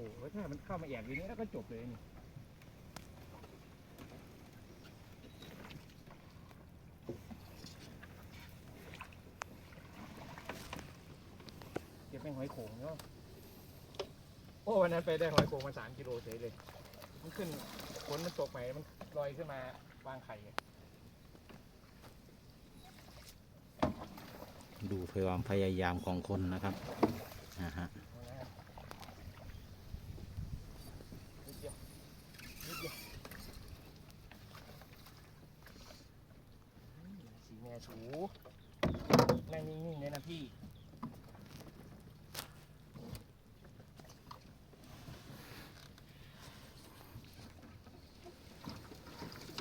โอ้ถ้ามันเข้ามาแอบอยู่นี่แล้วก็จบเลยนี่เก็บเป็นหอยโขงเนาะโอ้วันนั้นไปได้หอยโขงมาสามกิโลเฉยเลย มันขึ้นฝนมันตกใหม่มันลอยขึ้นมาวางไข่ดูความพยายามของคนนะครับนะฮะ นิดเดียวนิดเดียวอืม สีแง่สูนั่งนิ่งๆเลยนะพี่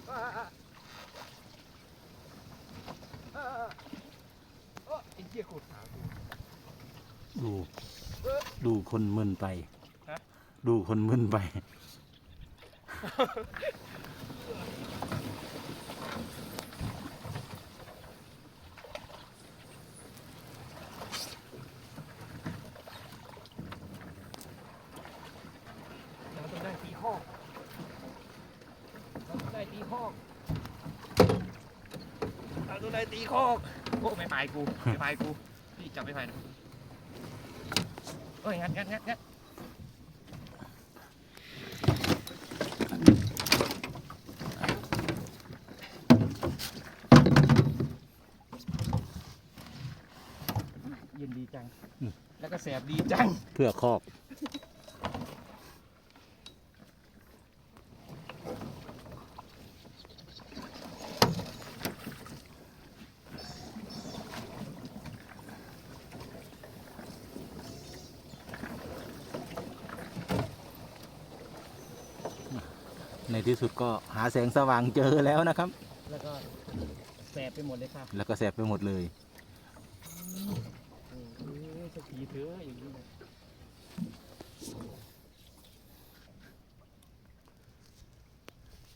อ่าอ่าอ่าอ่าโอ้ไอ้เจี๊ยขุดขากูดู ดูคนมึนไปฮะดูคนมึนไป เราต้องได้ตีคอกเราต้องได้ตีคอก เราต้องได้ตีคกโอ้ไม่พายกูไม่พายกูพี่จับไม่พายนะเอ้ยงัดงัดงัดงัดเย็นดีจัง แล้วก็แสบดีจัง เพื่อคอก ที่สุดก็หาแสงสว่างเจอแล้วนะครับ แล้วก็แสบไปหมดเลยครับแล้วก็แสบไปหมดเลยเออสักทีเถอะอย่างนี้นะ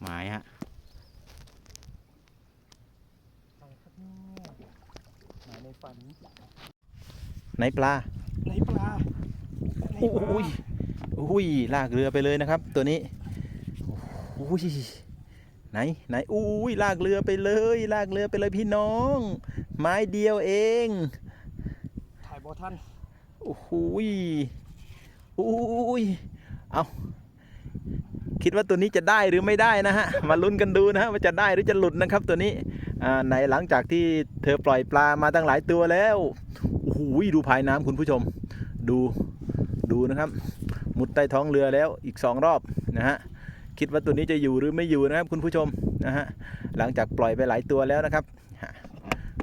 หมายฮะไปครับเนี่ยหมาในฝันไหนปลาในปลาในปลา อุ้ยอุ้ยลากเรือไปเลยนะครับ ตัวนี้ อุ้ยไหนไหนอุ้ยลากเรือไปเลย ลากเรือไปเลยพี่น้อง ไม้เดียวเองถ่ายบอท่านโอ้โหยอุ้ยเอาคิดว่าตัวนี้จะได้หรือไม่ได้นะฮะ มาลุ้นกันดูนะฮะว่าจะได้หรือจะหลุดนะครับตัวนี้อ่าในหลังจากที่เธอปล่อยปลามาตั้งหลายตัวแล้วโอ้โหยดูภายน้ำคุณผู้ชม ดูดูนะครับ มุดใต้ท้องเรือแล้วอีกสองรอบนะฮะ คิดว่าตัวนี้จะอยู่หรือไม่อยู่นะครับคุณผู้ชมนะฮะหลังจากปล่อยไปหลายตัวแล้วนะครับฮะ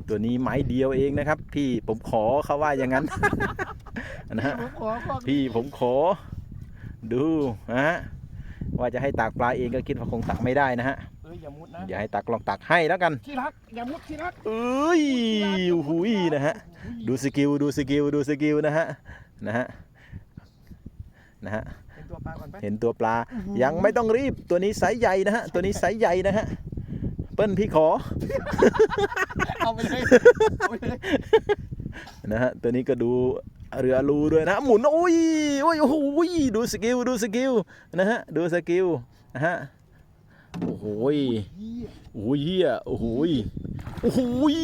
ตัวนี้ไม้เดียวเองนะครับ พี่ผมขอเขาว่าอย่างนั้นนะฮะผมขอขอพี่ผมขอ ดูนะฮะว่าจะให้ตักปลาเองก็คิดว่าคงตักไม่ได้นะฮะเอ้ยอย่ามุดนะเดี๋ยวให้ตักลองตักให้แล้วกันที่รักอย่ามุดที่รักเอ้ยโอ้โหุยนะฮะดูสกิลดูสกิลดูสกิลนะฮะนะฮะนะฮะเป็น ตัวปลาก่อนไปเห็นตัวปลา ยังไม่ต้องรีบ ตัวนี้ไซส์ใหญ่นะฮะ ตัวนี้ไซส์ใหญ่นะฮะ เปิ้ลพี่ขอ เอาไปเลยเอาไปเลยนะฮะ ตัวนี้ก็ดูเรือรูด้วยนะ หมุน โอ้ย โอ้ย โอ้โหดูสกิล ดูสกิล นะฮะ ดูสกิล นะฮะ โอ้โหยเหี้ยโอ้โหเฮียโอ้โหยโอ้โหย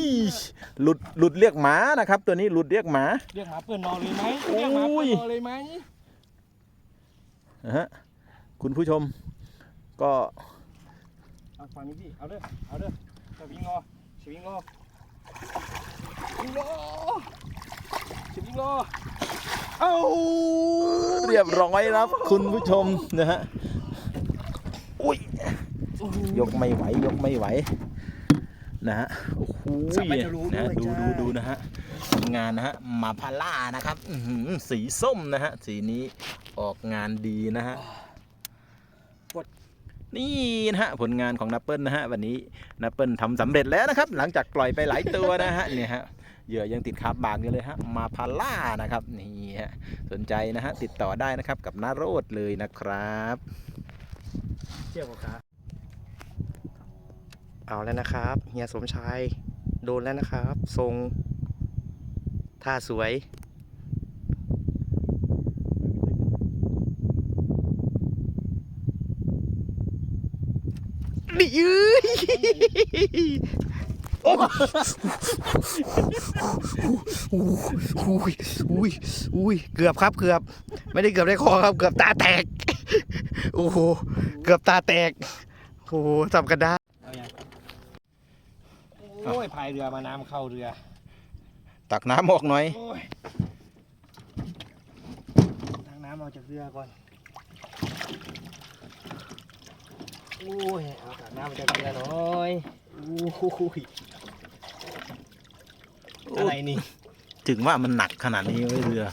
หลุด หลุดเรียกหมานะครับ ตัวนี้หลุดเรียกหมา เรียกหมาเปื่อนนอนเลยไหมเรียกหมาเปื่อนนอนเลยไหม นะฮะคุณผู้ชมก็เอาฟังนี้พี่เอาเด้อเอาเด้อสวิงงอสวิงงอสวิงงอสวิงงอเอ้าเรียบร้อยครับ คุณผู้ชมนะฮะอุ้ยยกไม่ไหวยกไม่ไหวนะฮะโอ้โหสับไม่จะรู้นะด้วยดูจ้าดูดูนะฮะ ผลงานนะฮะมาพาล่านะครับอื้อหือสีส้มนะฮะสีนี้ออกงานดีนะฮะนี่นะฮะผลงานของนัปเปิลนะฮะวันนี้นัปเปิลทำสำเร็จแล้วนะครับ หลังจากปล่อยไปหลายตัวนะฮะเนี่ยฮะเหยื่อยังติดคาบบากอยู่เลยฮะมาพาล่านะครับนี่ฮะสนใจนะฮะติดต่อได้นะครับกับนาโรดเลยนะครับเชี่ยวกับขาเอาแล้วนะครับเฮียสมชายโดนแล้วนะครับทรง ท่าสวย นี่ยืยโอ้ยอุ้ยอุ้ยอุ้ยเกือบครับเกือบ ไม่ได้เกือบได้คอครับ เกือบตาแตก โอ้โห เกือบตาแตก โอ้โหทำกันได้ โอ้ยพายเรือมาน้ำเข้าเรือ ตักน้ำออกหน่อยโอ้ยทางน้ำเอาจากเรือก่อน โอ้ย เอาจากน้ำมาจากเรือหน่อยโอ้ยอะไรนี่ ถึงว่ามันหนักขนาดนี้ไว้ยเรือ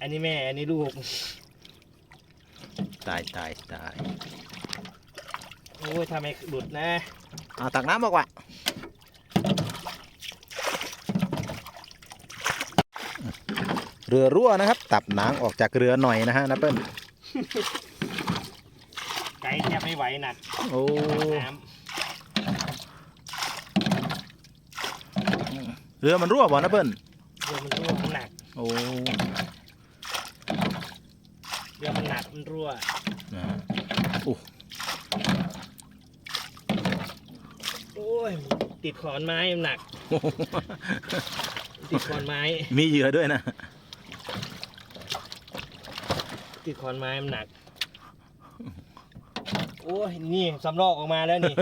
อันนี้แม่ อันนี้ลูก ตายตายตายโอ้ยทำไมหลุดนะเอาตักน้ำออกว่ะ เรือรั่วนะครับ ตับหนังออกจากเรือหน่อยนะฮะนะเปิ้ลไกด์แทบไม่ไหวหนักโอ้น้เรือมันรั่วบ่นะเปิ้ลำเรือมันรั่วมันหนักโอ้เรือมันหนักมันรั่วนะโอ้ยติดขอนไม้มันหนัก ติดขอนไม้มีเหยื่อด้วยนะ ติดขอนไม้มันหนัก โอ้ยนี่สำรอกออกมาแล้วนี่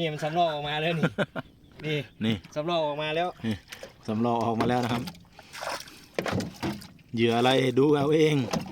นี่มันสำรอกออกมาแล้วนี่ นี่นี่สำรอกออกมาแล้ว สำรองออกมาแล้วนะครับ เหยื่ออะไรดูเอาเองโ